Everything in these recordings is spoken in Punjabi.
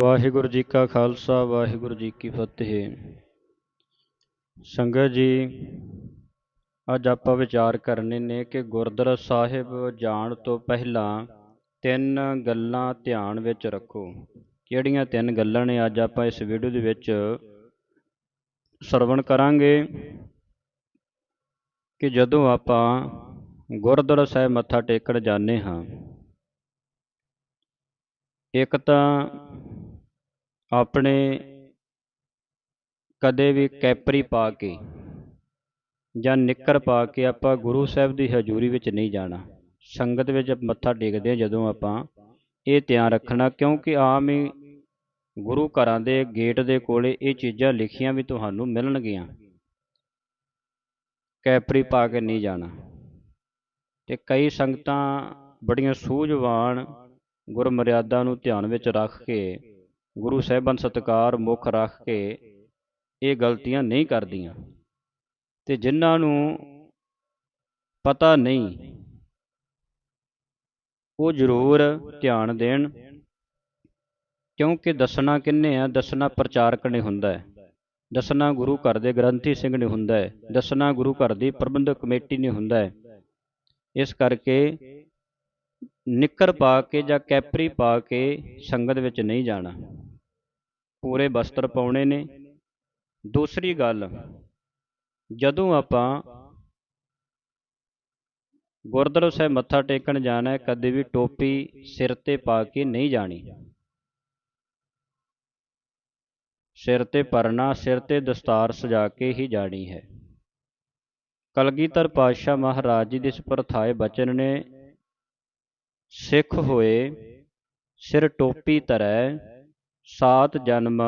ਵਾਹਿਗੁਰੂ ਜੀ ਕਾ ਖਾਲਸਾ, ਵਾਹਿਗੁਰੂ ਜੀ ਕੀ ਫਤਿਹ। ਸੰਗਤ ਜੀ, ਅੱਜ ਆਪਾਂ ਵਿਚਾਰ ਕਰਨੇ ਨੇ ਕਿ ਗੁਰਦੁਆਰਾ ਸਾਹਿਬ ਜਾਣ ਤੋਂ ਪਹਿਲਾਂ ਤਿੰਨ ਗੱਲਾਂ ਧਿਆਨ ਵਿੱਚ ਰੱਖੋ। ਕਿਹੜੀਆਂ ਤਿੰਨ ਗੱਲਾਂ ਨੇ ਅੱਜ ਆਪਾਂ ਇਸ ਵੀਡੀਓ ਦੇ ਵਿੱਚ ਸਰਵਣ ਕਰਾਂਗੇ ਕਿ ਜਦੋਂ ਆਪਾਂ ਗੁਰਦੁਆਰਾ ਸਾਹਿਬ ਮੱਥਾ ਟੇਕਣ ਜਾਂਦੇ ਹਾਂ, ਇੱਕ ਤਾਂ ਆਪਣੇ ਕਦੇ ਵੀ ਕੈਪਰੀ ਪਾ ਕੇ ਜਾਂ ਨਿੱਕਰ ਪਾ ਕੇ ਆਪਾਂ ਗੁਰੂ ਸਾਹਿਬ ਦੀ ਹਜ਼ੂਰੀ ਵਿੱਚ ਨਹੀਂ ਜਾਣਾ। ਸੰਗਤ ਵਿੱਚ ਮੱਥਾ ਟੇਕਦੇ ਜਦੋਂ ਆਪਾਂ ਇਹ ਧਿਆਨ ਰੱਖਣਾ, ਕਿਉਂਕਿ ਆਮ ਹੀ ਗੁਰੂ ਘਰਾਂ ਦੇ ਗੇਟ ਦੇ ਕੋਲੇ ਇਹ ਚੀਜ਼ਾਂ ਲਿਖੀਆਂ ਵੀ ਤੁਹਾਨੂੰ ਮਿਲਣਗੀਆਂ। ਕੈਪਰੀ ਪਾ ਕੇ ਨਹੀਂ ਜਾਣਾ। ਤੇ ਕਈ ਸੰਗਤਾਂ ਬੜੀਆਂ ਸੂਝਵਾਨ ਗੁਰਮਰਿਆਦਾ ਨੂੰ ਧਿਆਨ ਵਿੱਚ ਰੱਖ ਕੇ ਗੁਰੂ ਸਾਹਿਬਾਨ ਸਤਕਾਰ ਮੁੱਖ ਰੱਖ ਕੇ ਇਹ ਗਲਤੀਆਂ ਨਹੀਂ ਕਰਦੀਆਂ। ਤੇ ਜਿਨ੍ਹਾਂ ਨੂੰ ਪਤਾ ਨਹੀਂ, ਉਹ ਜ਼ਰੂਰ ਧਿਆਨ ਦੇਣ, ਕਿਉਂਕਿ ਦੱਸਣਾ ਕਿੰਨੇ ਆ? ਦੱਸਣਾ ਪ੍ਰਚਾਰਕ ਨੇ ਹੁੰਦਾ ਹੈ। ਦੱਸਣਾ ਗੁਰੂ ਘਰ ਦੇ ਗ੍ਰੰਥੀ ਸਿੰਘ ਨੇ ਹੁੰਦਾ ਹੈ। ਦੱਸਣਾ ਗੁਰੂ ਘਰ ਦੀ ਪ੍ਰਬੰਧਕ ਕਮੇਟੀ ਨੇ ਹੁੰਦਾ ਹੈ। ਇਸ ਕਰਕੇ ਨਿੱਕਰ ਪਾ ਕੇ ਜਾਂ ਕੈਪਰੀ ਪਾ ਕੇ ਸੰਗਤ ਵਿੱਚ ਨਹੀਂ ਜਾਣਾ। ਪੂਰੇ ਬਸਤਰ ਪਾਉਣੇ ਨੇ। ਦੂਸਰੀ ਗੱਲ, ਜਦੋਂ ਆਪਾਂ ਗੁਰਦੁਆਰਾ ਸਾਹਿਬ ਮੱਥਾ ਟੇਕਣ ਜਾਣਾ ਹੈ, ਕਦੇ ਵੀ ਟੋਪੀ ਸਿਰ ਤੇ ਪਾ ਕੇ ਨਹੀਂ ਜਾਣੀ। ਸਿਰ ਤੇ ਪਰਨਾ, ਸਿਰ ਤੇ ਦਸਤਾਰ ਸਜਾ ਕੇ ਹੀ ਜਾਣੀ ਹੈ। ਕਲਗੀਧਰ ਪਾਤਸ਼ਾਹ ਮਹਾਰਾਜ ਜੀ ਦੇ ਇਸ ਪ੍ਰਥਾਏ ਬਚਨ ਨੇ, ਸਿੱਖ ਹੋਏ ਸਿਰ ਟੋਪੀ ਤਰੈ ਸਾਤ ਜਨਮ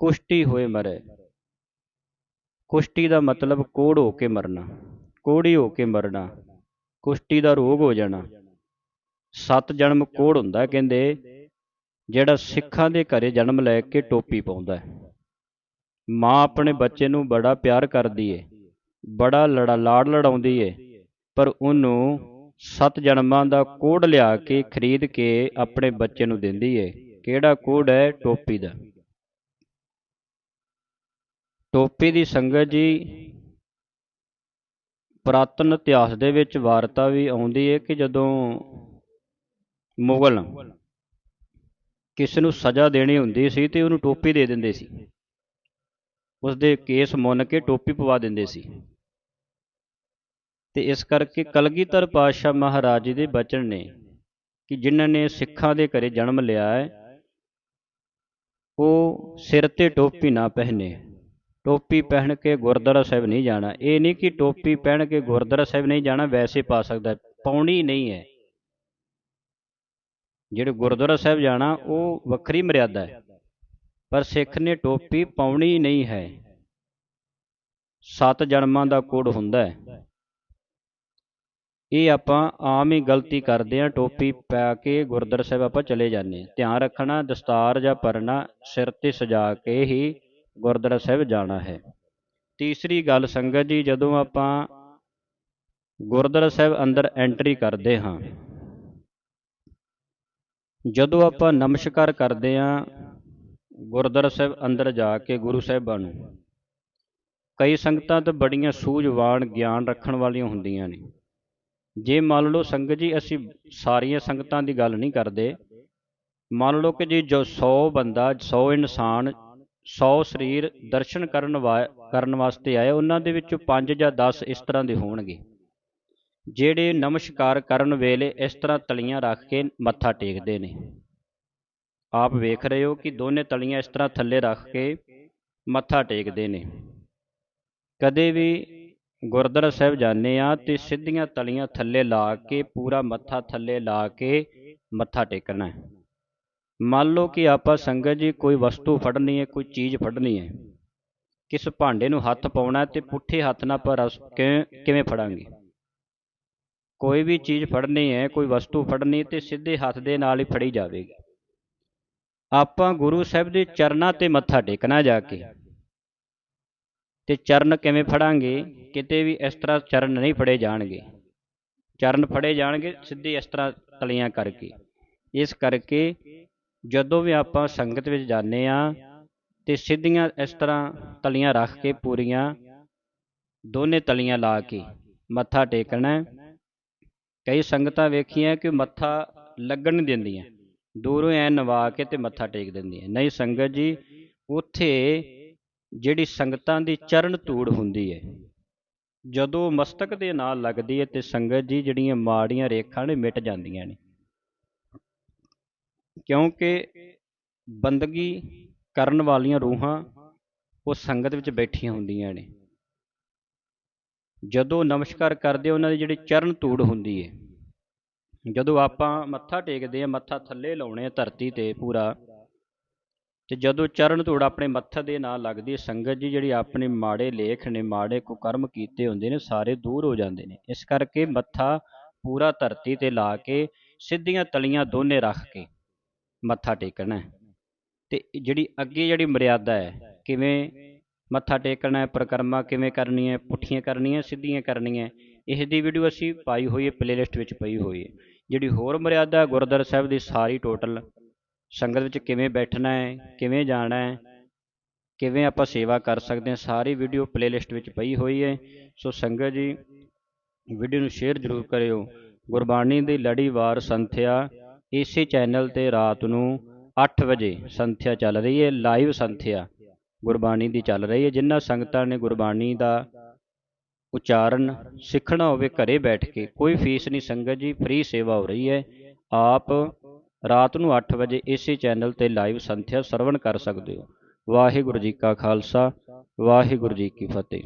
ਕੁਸ਼ਟੀ ਹੋਏ ਮਰੇ। ਕੁਸ਼ਟੀ ਦਾ ਮਤਲਬ ਕੋੜ ਹੋ ਕੇ ਮਰਨਾ, ਕੋੜੀ ਹੋ ਕੇ ਮਰਨਾ ਕੁਸ਼ਟੀ ਦਾ ਰੋਗ ਹੋ ਜਾਣਾ। ਸੱਤ ਜਨਮ ਕੋੜ ਹੁੰਦਾ ਕਹਿੰਦੇ, ਜਿਹੜਾ ਸਿੱਖਾਂ ਦੇ ਘਰੇ ਜਨਮ ਲੈ ਕੇ ਟੋਪੀ ਪਾਉਂਦਾ ਹੈ। ਮਾਂ ਆਪਣੇ ਬੱਚੇ ਨੂੰ ਬੜਾ ਪਿਆਰ ਕਰਦੀ ਏ, ਬੜਾ ਲੜਾ ਲਾੜ ਲੜਾਉਂਦੀ ਏ, ਪਰ ਉਹਨੂੰ ਸੱਤ ਜਨਮਾਂ ਦਾ ਕੋੜ ਲਿਆ ਕੇ ਖਰੀਦ ਕੇ ਆਪਣੇ ਬੱਚੇ ਨੂੰ ਦਿੰਦੀ ਏ। ਕਿਹੜਾ ਕੋੜ ਹੈ? ਟੋਪੀ ਦਾ। ਟੋਪੀ ਦੀ ਸੰਗਤ ਜੀ, ਪ੍ਰਾਤਨ ਇਤਿਹਾਸ ਦੇ ਵਿੱਚ ਵਾਰਤਾ ਵੀ ਆਉਂਦੀ ਹੈ ਕਿ ਜਦੋਂ ਮੁਗਲ ਕਿਸ ਨੂੰ ਸਜ਼ਾ ਦੇਣੀ ਹੁੰਦੀ ਸੀ ਤੇ ਉਹਨੂੰ ਟੋਪੀ ਦੇ ਦਿੰਦੇ ਸੀ। ਉਸ ਦੇ ਕੇਸ ਮੁੰਨ ਕੇ ਟੋਪੀ ਪਵਾ ਦਿੰਦੇ ਸੀ। ਤੇ ਇਸ ਕਰਕੇ ਕਲਗੀਧਰ ਪਾਤਸ਼ਾਹ ਮਹਾਰਾਜ ਜੀ ਦੇ ਬਚਨ ਨੇ ਕਿ ਜਿਨ੍ਹਾਂ ਨੇ ਸਿੱਖਾਂ ਦੇ ਘਰੇ ਜਨਮ ਲਿਆ ਹੈ ਉਹ ਸਿਰ ਤੇ ਟੋਪੀ ਨਾ ਪਹਿਨੇ। ਟੋਪੀ ਪਹਿਨ ਕੇ ਗੁਰਦੁਆਰਾ ਸਾਹਿਬ ਨਹੀਂ ਜਾਣਾ। ਇਹ ਨਹੀਂ ਕਿ ਟੋਪੀ ਪਹਿਨ ਕੇ ਗੁਰਦੁਆਰਾ ਸਾਹਿਬ ਨਹੀਂ ਜਾਣਾ, ਵੈਸੇ ਪਾ ਸਕਦਾ। ਪਾਉਣੀ ਨਹੀਂ ਹੈ। ਜਿਹੜੇ ਗੁਰਦੁਆਰਾ ਸਾਹਿਬ ਜਾਣਾ, ਉਹ ਵੱਖਰੀ ਮਰਿਆਦਾ ਹੈ। ਪਰ ਸਿੱਖ ਨੇ ਟੋਪੀ ਪਾਉਣੀ ਨਹੀਂ ਹੈ। ਸੱਤ ਜਨਮਾਂ ਦਾ ਕੋਡ ਹੁੰਦਾ ਹੈ। ਇਹ ਆਪਾਂ ਆਮ ਹੀ ਗਲਤੀ ਕਰਦੇ ਹਾਂ, ਟੋਪੀ ਪਾ ਕੇ ਗੁਰਦੁਆਰਾ ਸਾਹਿਬ ਆਪਾਂ ਚਲੇ ਜਾਂਦੇ ਹਾਂ। ਧਿਆਨ ਰੱਖਣਾ, ਦਸਤਾਰ ਜਾਂ ਪਰਨਾ ਸਿਰ ਤੇ ਸਜਾ ਕੇ ਹੀ ਗੁਰਦੁਆਰਾ ਸਾਹਿਬ ਜਾਣਾ ਹੈ। ਤੀਸਰੀ ਗੱਲ ਸੰਗਤ ਜੀ, ਜਦੋਂ ਆਪਾਂ ਗੁਰਦੁਆਰਾ ਸਾਹਿਬ ਅੰਦਰ ਐਂਟਰੀ ਕਰਦੇ ਹਾਂ, ਜਦੋਂ ਆਪਾਂ ਨਮਸਕਾਰ ਕਰਦੇ ਹਾਂ ਗੁਰਦੁਆਰਾ ਸਾਹਿਬ ਅੰਦਰ ਜਾ ਕੇ ਗੁਰੂ ਸਾਹਿਬਾਂ ਨੂੰ, ਕਈ ਸੰਗਤਾਂ ਤਾਂ ਬੜੀਆਂ ਸੂਝਵਾਨ, ਗਿਆਨ ਰੱਖਣ ਵਾਲੀਆਂ ਹੁੰਦੀਆਂ ਨੇ। ਜੇ ਮੰਨ ਲਓ ਸੰਗਤ ਜੀ, ਅਸੀਂ ਸਾਰੀਆਂ ਸੰਗਤਾਂ ਦੀ ਗੱਲ ਨਹੀਂ ਕਰਦੇ। ਮੰਨ ਲਓ ਕਿ ਜੀ ਜੋ 100 ਬੰਦਾ 100 ਇਨਸਾਨ 100 ਸਰੀਰ ਦਰਸ਼ਨ ਕਰਨ ਕਰਨ ਵਾਸਤੇ ਆਏ, ਉਹਨਾਂ ਦੇ ਵਿੱਚੋਂ 5 ਜਾਂ 10 ਇਸ ਤਰ੍ਹਾਂ ਦੇ ਹੋਣਗੇ। ਜਿਹੜੇ ਨਮਸਕਾਰ ਕਰਨ ਵੇਲੇ ਇਸ ਤਰ੍ਹਾਂ ਤਲੀਆਂ ਰੱਖ ਕੇ ਮੱਥਾ ਟੇਕਦੇ ਨੇ। ਆਪ ਵੇਖ ਰਹੇ ਹੋ ਕਿ ਦੋਨੇ ਤਲੀਆਂ ਇਸ ਤਰ੍ਹਾਂ ਥੱਲੇ ਰੱਖ ਕੇ ਮੱਥਾ ਟੇਕਦੇ ਨੇ। ਕਦੇ ਵੀ ਗੁਰਦੁਆਰਾ ਸਾਹਿਬ ਜਾਂਦੇ ਆ ਤੇ ਸਿੱਧੀਆਂ ਤਲੀਆਂ ਥੱਲੇ ਲਾ ਕੇ, ਪੂਰਾ ਮੱਥਾ ਥੱਲੇ ਲਾ ਕੇ ਮੱਥਾ ਟੇਕਣਾ ਹੈ। ਮੰਨ ਲਓ ਕਿ ਆਪਾਂ ਸੰਗਤ ਜੀ ਕੋਈ ਵਸਤੂ ਫੜਨੀ ਹੈ, ਕੋਈ ਚੀਜ਼ ਫੜਨੀ ਹੈ, ਕਿਸ ਭਾਂਡੇ ਨੂੰ ਹੱਥ ਪਾਉਣਾ ਤੇ ਪੁੱਠੇ ਹੱਥ ਨਾਲ ਪਰ ਕਿਵੇਂ ਫੜਾਂਗੇ? ਕੋਈ ਵੀ ਚੀਜ਼ ਫੜਨੀ ਹੈ, ਕੋਈ ਵਸਤੂ ਫੜਨੀ ਤੇ ਸਿੱਧੇ ਹੱਥ ਦੇ ਨਾਲ ਹੀ ਫੜੀ ਜਾਵੇਗੀ। ਆਪਾਂ ਗੁਰੂ ਸਾਹਿਬ ਦੇ ਚਰਨਾਂ ਤੇ ਮੱਥਾ ਟੇਕਣਾ ਜਾ ਕੇ ਤੇ ਚਰਨ ਕਿਵੇਂ ਫੜਾਂਗੇ? ਕਿਤੇ ਵੀ ਇਸ ਤਰ੍ਹਾਂ ਚਰਨ ਨਹੀਂ ਫੜੇ ਜਾਣਗੇ। ਚਰਨ ਫੜੇ ਜਾਣਗੇ ਸਿੱਧੇ ਇਸ ਤਰ੍ਹਾਂ ਤਲੀਆਂ ਕਰਕੇ। ਇਸ ਕਰਕੇ ਜਦੋਂ ਵੀ ਆਪਾਂ ਸੰਗਤ ਵਿੱਚ ਜਾਂਦੇ ਆ ਤੇ ਸਿੱਧੀਆਂ ਇਸ ਤਰ੍ਹਾਂ ਤਲੀਆਂ ਰੱਖ ਕੇ ਪੂਰੀਆਂ ਦੋਨੇ ਤਲੀਆਂ ਲਾ ਕੇ ਮੱਥਾ ਟੇਕਣਾ ਕਈ ਸੰਗਤਾਂ ਵੇਖੀਆਂ ਕਿ ਮੱਥਾ ਲੱਗਣ ਨਹੀਂ ਦਿੰਦੀਆਂ। ਦੂਰੋਂ ਐ ਨਵਾ ਕੇ ਤੇ ਮੱਥਾ ਟੇਕ ਦਿੰਦੀਆਂ। ਨਹੀਂ ਸੰਗਤ ਜੀ, ਉੱਥੇ ਜਿਹੜੀ ਸੰਗਤਾਂ ਦੀ ਚਰਨ ਧੂੜ ਹੁੰਦੀ ਹੈ ਜਦੋਂ ਮਸਤਕ ਦੇ ਨਾਲ ਲੱਗਦੀ ਹੈ ਤੇ ਸੰਗਤ ਜੀ ਜਿਹੜੀਆਂ ਮਾੜੀਆਂ ਰੇਖਾਂ ਨੇ ਮਿਟ ਜਾਂਦੀਆਂ ਨੇ। ਕਿਉਂਕਿ ਬੰਦਗੀ ਕਰਨ ਵਾਲੀਆਂ ਰੂਹਾਂ ਉਹ ਸੰਗਤ ਵਿੱਚ ਬੈਠੀਆਂ ਹੁੰਦੀਆਂ ਨੇ। ਜਦੋਂ ਨਮਸਕਾਰ ਕਰਦੇ ਉਹਨਾਂ ਦੀ ਜਿਹੜੀ ਚਰਨ ਧੂੜ ਹੁੰਦੀ ਹੈ ਜਦੋਂ ਆਪਾਂ ਮੱਥਾ ਟੇਕਦੇ ਆ, ਮੱਥਾ ਥੱਲੇ ਲਾਉਣੇ ਆ ਧਰਤੀ ਤੇ ਪੂਰਾ ਤੇ ਜਦੋਂ ਚਰਨ ਧੂੜ ਆਪਣੇ ਮੱਥੇ ਦੇ ਨਾਲ ਲੱਗਦੀ ਹੈ, ਸੰਗਤ ਜੀ ਜਿਹੜੀ ਆਪਣੇ ਮਾੜੇ ਲੇਖ ਨੇ, ਮਾੜੇ ਕੁਕਰਮ ਕੀਤੇ ਹੁੰਦੇ ਨੇ, ਸਾਰੇ ਦੂਰ ਹੋ ਜਾਂਦੇ ਨੇ। ਇਸ ਕਰਕੇ ਮੱਥਾ ਪੂਰਾ ਧਰਤੀ ਤੇ ਲਾ ਕੇ, ਸਿੱਧੀਆਂ ਤਲੀਆਂ ਦੋਨੇ ਰੱਖ ਕੇ ਮੱਥਾ ਟੇਕਣਾ ਹੈ। ਤੇ ਜਿਹੜੀ ਅੱਗੇ ਜਿਹੜੀ ਮਰਿਆਦਾ ਹੈ, ਕਿਵੇਂ ਮੱਥਾ ਟੇਕਣਾ ਹੈ, ਪ੍ਰਕਰਮਾ ਕਿਵੇਂ ਕਰਨੀ ਹੈ, ਪੁੱਠੀਆਂ ਕਰਨੀਆਂ, ਸਿੱਧੀਆਂ ਕਰਨੀਆਂ ਇਸ ਦੀ ਵੀਡੀਓ ਅਸੀਂ ਪਾਈ ਹੋਈ ਹੈ ਪਲੇਲਿਸਟ ਵਿੱਚ ਪਈ ਹੋਈ ਹੈ। ਜਿਹੜੀ ਹੋਰ ਮਰਿਆਦਾ ਗੁਰਦੁਆਰਾ ਸਾਹਿਬ ਦੀ ਸਾਰੀ ਟੋਟਲ ਸੰਗਤ ਵਿੱਚ ਕਿਵੇਂ ਬੈਠਣਾ ਹੈ, ਕਿਵੇਂ ਜਾਣਾ ਹੈ, ਕਿਵੇਂ ਆਪਾਂ ਸੇਵਾ ਕਰ ਸਕਦੇ ਹਾਂ, ਸਾਰੀ ਵੀਡੀਓ ਪਲੇਲਿਸਟ ਵਿੱਚ ਪਈ ਹੋਈ ਹੈ। ਸੋ ਸੰਗਤ ਜੀ ਵੀਡੀਓ ਨੂੰ ਸ਼ੇਅਰ ਜ਼ਰੂਰ ਕਰਿਓ। ਗੁਰਬਾਣੀ ਦੀ ਲੜੀਵਾਰ ਸੰਥਿਆ, ਇਸੇ ਚੈਨਲ ਤੇ ਰਾਤ ਨੂੰ 8 ਵਜੇ ਸੰਥਿਆ ਚੱਲ ਰਹੀ ਹੈ ਲਾਈਵ ਸੰਥਿਆ ਗੁਰਬਾਣੀ ਦੀ ਚੱਲ ਰਹੀ ਹੈ। ਜਿਨ੍ਹਾਂ ਸੰਗਤਾਂ ਨੇ ਗੁਰਬਾਣੀ ਦਾ ਉਚਾਰਨ ਸਿੱਖਣਾ ਹੋਵੇ, ਘਰੇ ਬੈਠ ਕੇ, ਕੋਈ ਫੀਸ ਨਹੀਂ ਸੰਗਤ ਜੀ ਫ੍ਰੀ ਸੇਵਾ ਹੋ ਰਹੀ ਹੈ। ਆਪ ਰਾਤ ਨੂੰ 8 ਵਜੇ ਇਸੇ ਚੈਨਲ ਤੇ ਲਾਈਵ ਸੰਥਿਆ ਸਰਵਣ ਕਰ ਸਕਦੇ ਹੋ। ਵਾਹਿਗੁਰੂ ਜੀ ਕਾ ਖਾਲਸਾ, ਵਾਹਿਗੁਰੂ ਜੀ ਕੀ ਫਤਿਹ।